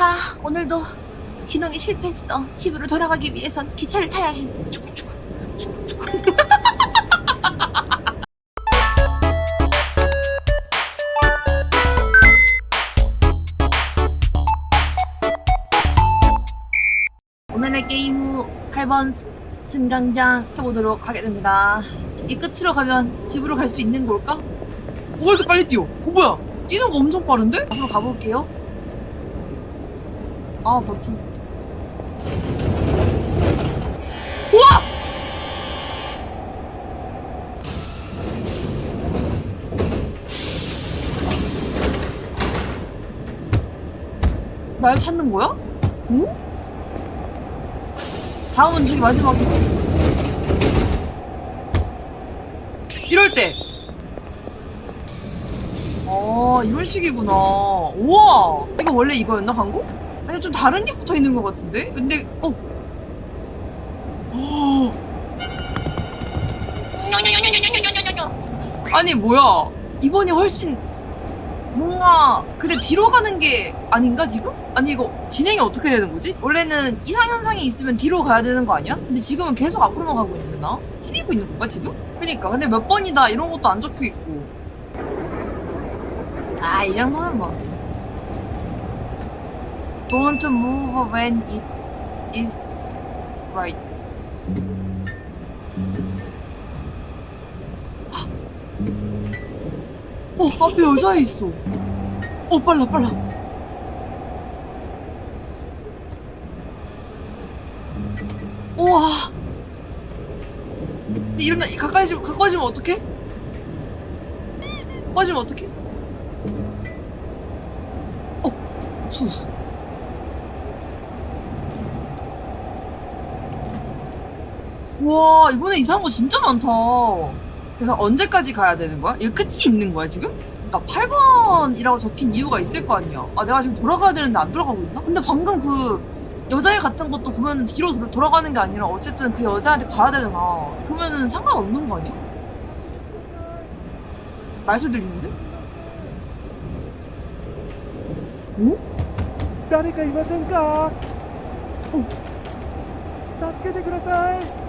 하, 오늘도 귀농이 실패했어. 집으로 돌아가기 위해선 기차를 타야 해. 축구축구, 축구축구. 오늘의 게임 후 8번 승강장 해보도록 하겠습니다. 이 끝으로 가면 집으로 갈 수 있는 걸까? 오, 왜 이렇게 빨리 뛰어? 어, 뭐야? 뛰는 거 엄청 빠른데? 앞으로 가볼게요. 아, 버튼. 우와! 날 찾는 거야? 응? 다음은 저기 마지막에. 이럴 때. 아, 이런 식이구나. 우와! 이거 원래 이거였나, 광고? 아니, 좀 다른 게 붙어 있는 것 같은데? 근데, 어. 어. 아니, 뭐야. 이번이 훨씬 뭔가 근데 뒤로 가는 게 아닌가 지금? 아니 이거 진행이 어떻게 되는 거지? 원래는 이상현상이 있으면 뒤로 가야 되는 거 아니야? 근데 지금은 계속 앞으로만 가고 있는 거나? 틀리고 있는 건가 지금? 그니까 근데 몇 번이다 이런 것도 안 적혀 있고 아 이 정도는 뭐 Don't move when it is right. 어 앞에 여자 있어. 어 빨라 빨라. 우와. 이러면 가까이 지면 가까이 지면 어떡해? 가까이 지면 어떡해? 어 없어졌어 와 이번에 이상한 거 진짜 많다 그래서 언제까지 가야 되는 거야? 이거 끝이 있는 거야 지금? 그러니까 8번이라고 적힌 이유가 있을 거 아니야. 아 내가 지금 돌아가야 되는데 안 돌아가고 있나? 근데 방금 그 여자애 같은 것도 보면은 뒤로 돌- 돌아가는 게 아니라 어쨌든 그 여자한테 가야 되잖아. 그러면은 상관없는 거 아니야? 말소리 들리는데? 오? 誰かいませんかお助けてください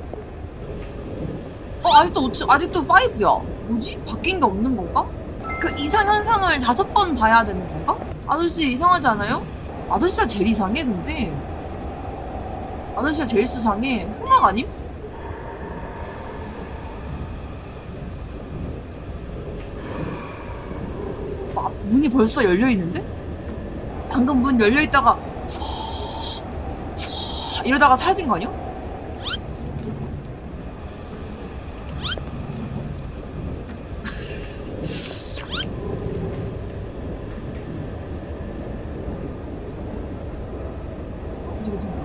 어, 아직도, 오치- 아직도 5야. 뭐지? 바뀐 게 없는 건가? 그 이상 현상을 다섯 번 봐야 되는 건가? 아저씨 이상하지 않아요? 아저씨가 제일 이상해, 근데. 아저씨가 제일 수상해. 흑막 아님? 아, 문이 벌써 열려 있는데? 방금 문 열려 있다가 후, 후, 이러다가 사라진 거 아니야? 괜찮다.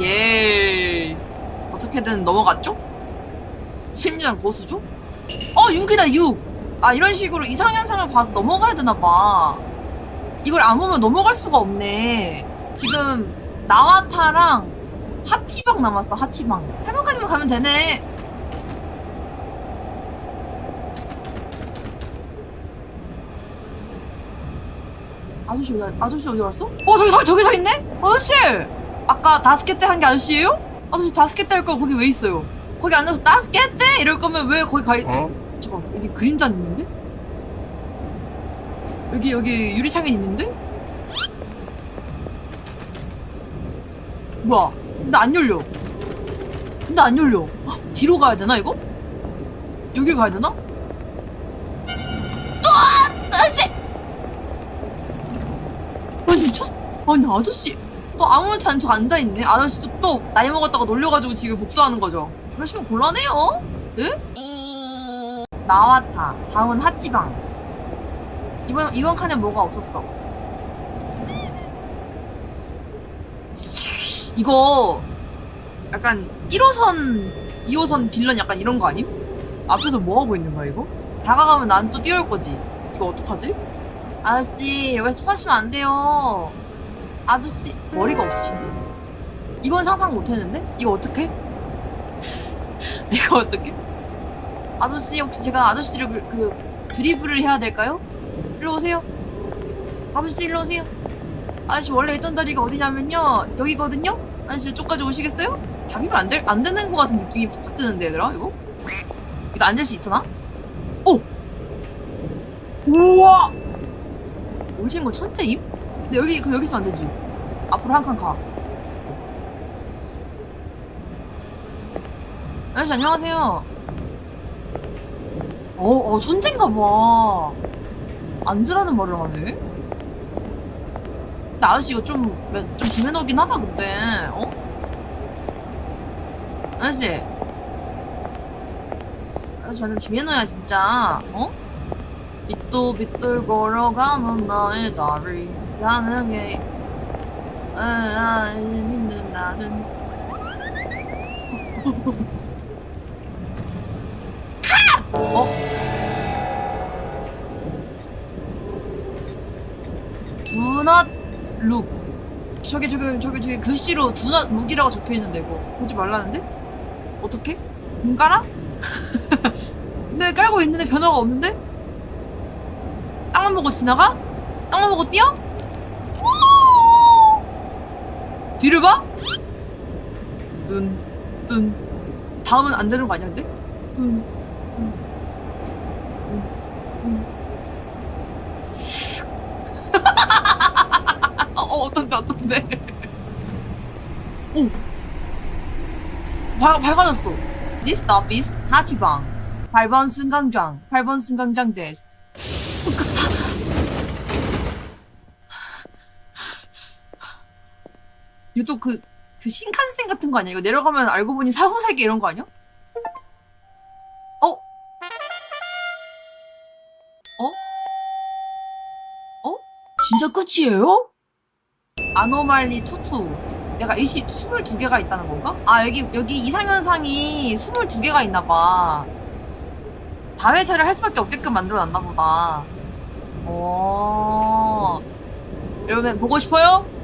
예. 어떻게든 넘어갔죠? 심리전 고수죠? 어, 6이다, 6! 아 이런 식으로 이상현상을 봐서 넘어가야 되나봐 이걸 안 보면 넘어갈 수가 없네 지금 나와타랑 하치방 남았어 하치방 8번까지만 가면 되네 아저씨 어디, 아저씨 어디 갔어? 어 저기 서 저기 서 있네? 아저씨 아까 다스켓 때한 게 아저씨예요? 아저씨 다스켓 때할거 거기 왜 있어요? 거기 앉아서 다스켓 때 이럴 거면 왜 거기 가 있... 어? 잠깐 여기 그림자 있는데? 여기 여기 유리창이 있는데? 뭐야? 근데 안 열려. 근데 안 열려. 아, 뒤로 가야 되나 이거? 여기 가야 되나? 또 아저씨! 아니 미쳤? 아니 아저씨 또 아무렇지 않게 앉아 있네. 아저씨도 또 나이 먹었다고 놀려가지고 지금 복수하는 거죠. 그러시면 곤란해요. 예? 나와타. 다음은 하찌방. 이번 이번 칸에 뭐가 없었어? 이거 약간 1호선, 2호선 빌런 약간 이런 거 아님? 앞에서 뭐 하고 있는 거야 이거? 다가가면 난 또 뛰어올 거지. 이거 어떡하지? 아저씨 여기서 토하시면 안 돼요. 아저씨 머리가 없으신데? 이건 상상 못했는데? 이거 어떡해? 이거 어떡해? 아저씨 혹시 제가 아저씨를 그, 그 드리블을 해야 될까요? 일로 오세요. 아저씨 일로 오세요. 아저씨 원래 있던 자리가 어디냐면요 여기거든요. 아저씨 이쪽까지 오시겠어요? 답이면 안, 될, 안 되는 것 같은 느낌이 팍팍 드는데 얘들아 이거? 이거 앉을 수 있어나? 오! 우와! 올 친구 천재임? 근데 여기 그럼 여기 있으면 안 되지 앞으로 한 칸 가. 아저씨 안녕하세요. 어, 어 천재인가 봐. 앉으라는 말을 하네. 근데 아저씨 이거 좀, 좀 비매너긴 하다 근데 어? 아저씨 아저씨 완전 비매너야 진짜 어? 빗도빗돌 걸어가는 나의 다리 게 아, 아, 믿는 나는 어? Do not look 저기 저기 저기 저기 글씨로 not look이라고 적혀있는데 이거 보지 말라는데? 어떻게? 눈 깔아? 근데 깔고 있는데 변화가 없는데? 땅만 보고 지나가? 땅만 보고 뛰어? 뒤를 봐? 뚠, 뚠. 다음은 안 되는 거 아니야, 근데? 뚠, 뚠, 뚠, 뚠. 어, 어, 어떤데, 어떤데? 오! 밝, 밝아졌어. This stop is 하지방. 8번 승강장. 8번 승강장 데스. 또 그, 그 신칸센 같은 거 아니야? 이거 내려가면 알고 보니 사후세계 이런 거 아니야? 어? 어? 어? 진짜 끝이에요? 아노말리 투투. 약간 20, 22개가 있다는 건가? 아, 여기, 여기 이상현상이 22개가 있나 봐. 다회차를 할 수밖에 없게끔 만들어 놨나 보다. 어. 여러분, 보고 싶어요?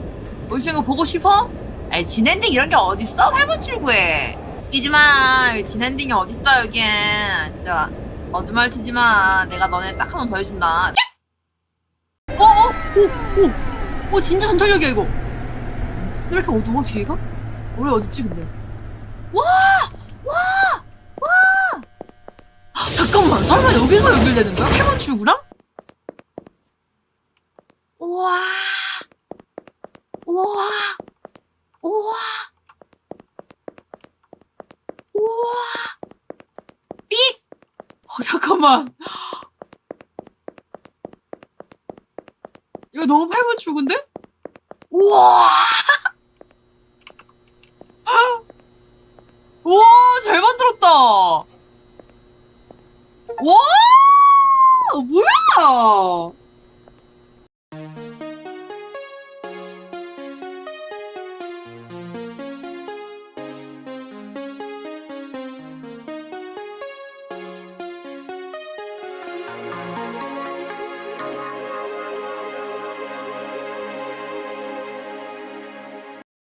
친구 보고 싶어? 아이, 진엔딩 이런 게 어딨어? 8번 출구에. 끼지 마. 진엔딩이 어딨어, 여기엔. 진짜. 거짓말 치지 마. 내가 너네 딱 한 번 더 해준다. 어, 어, 오, 오. 오, 진짜 전철역이야, 이거. 왜 이렇게 어두워, 뒤에가? 원래 어둡지, 근데. 와! 와! 와! 아, 잠깐만, 설마 여기서 연결되는 거야? 8번 출구랑? 우와! 우와! 우와! 우와! 삑! 어, 잠깐만. 이거 너무 8번 출구인데? 우와! 우와, 잘 만들었다! 와! 뭐야!